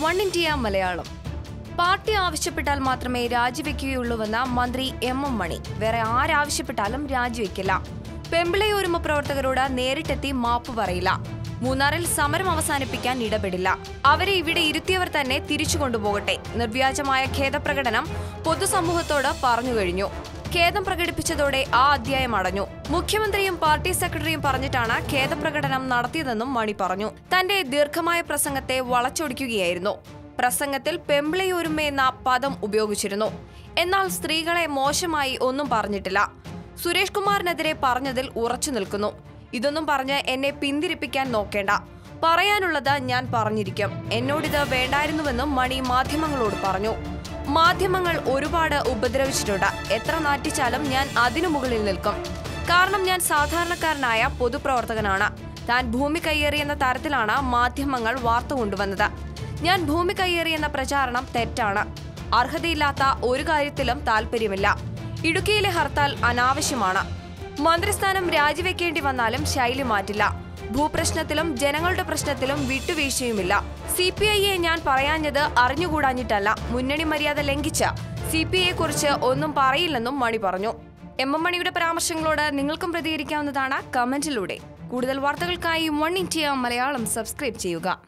One India Malayalam. Party ആവശ്യപ്പെട്ടാൽ മാത്രമേ രാജിവെക്കുകയുള്ളൂവെന്ന മന്ത്രി എം എം മണി. വേറെ ആരാവശ്യപ്പെട്ടാലും രാജിവെക്കില്ല. പെമ്പിളയോരുമ പ്രവർത്തകരോട് നേരിട്ടെത്തി മാപ്പ് പറയില്ല. മൂന്നാറിൽ സമരം അവസാനിപ്പിക്കാൻ ഇടപെടില്ല. അവരെ ഇവിടെ ഇരുത്തിയവർ തന്നെ തിരിച്ചു കൊണ്ടുപോകട്ടെ. നിർവ്യാജമായ ഖേദപ്രകടനം പൊതുസമൂഹത്തോട് പറഞ്ഞു കഴിഞ്ഞു. ഖേദം പ്രകടിപ്പിച്ചതോടെ ആ അധ്യായം അടഞ്ഞു. മുഖ്യമന്ത്രിയും പാർട്ടി സെക്രട്ടറിയും പറഞ്ഞിട്ടാണ് ഖേദപ്രകടനം നടത്തിയതെന്നും മണി പറഞ്ഞു. തന്റെ ദീർഘമായ പ്രസംഗത്തെ വളച്ചൊടിക്കുകയായിരുന്നു. പ്രസംഗത്തിൽ പെമ്പിളയൊരുമ എന്ന പദം ഉപയോഗിച്ചിരുന്നു. എന്നാൽ സ്ത്രീകളെ മോശമായി ഒന്നും പറഞ്ഞിട്ടില്ല. സുരേഷ് കുമാറിനെതിരെ പറഞ്ഞതിൽ ഉറച്ചു നിൽക്കുന്നു. ഇതൊന്നും പറഞ്ഞ് എന്നെ പിന്തിരിപ്പിക്കാൻ നോക്കേണ്ട. പറയാനുള്ളത് ഞാൻ പറഞ്ഞിരിക്കും. എന്നോടിത് വേണ്ടായിരുന്നുവെന്നും മണി മാധ്യമങ്ങളോട് പറഞ്ഞു. മാധ്യമങ്ങൾ ഒരുപാട് ഉപദ്രവിച്ചിട്ടുണ്ട്. എത്ര നാറ്റിച്ചാലും ഞാൻ അതിനു മുകളിൽ നിൽക്കും. കാരണം ഞാൻ സാധാരണക്കാരനായ പൊതുപ്രവർത്തകനാണ്. താൻ ഭൂമി കയ്യേറിയെന്ന തരത്തിലാണ് മാധ്യമങ്ങൾ വാർത്ത കൊണ്ടുവന്നത്. ഞാൻ ഭൂമി കയ്യേറിയെന്ന പ്രചാരണം തെറ്റാണ്. അർഹതയില്ലാത്ത ഒരു കാര്യത്തിലും താല്പര്യമില്ല ഇടുക്കിയിലെ ഹർത്താൽ അനാവശ്യമാണ്. മന്ത്രിസ്ഥാനം രാജിവെക്കേണ്ടി വന്നാലും ശൈലി മാറ്റില്ല. ഭൂപ്രശ്നത്തിലും ജനങ്ങളുടെ പ്രശ്നത്തിലും വിട്ടുവീഴ്ചയുമില്ല. സി പി ഐയെ ഞാൻ പറയാഞ്ഞത് അറിഞ്ഞുകൂടാഞ്ഞിട്ടല്ല മുന്നണി മര്യാദ ലംഘിച്ച. സി പി ഐയെ കുറിച്ച് ഒന്നും പറയില്ലെന്നും മണി പറഞ്ഞു. എം എം മണിയുടെ പരാമർശങ്ങളോട് നിങ്ങൾക്കും പ്രതികരിക്കാവുന്നതാണ് കമന്റിലൂടെ. കൂടുതൽ വാർത്തകൾക്കായി വൺ ഇന്ത്യ മലയാളം സബ്സ്ക്രൈബ് ചെയ്യുക.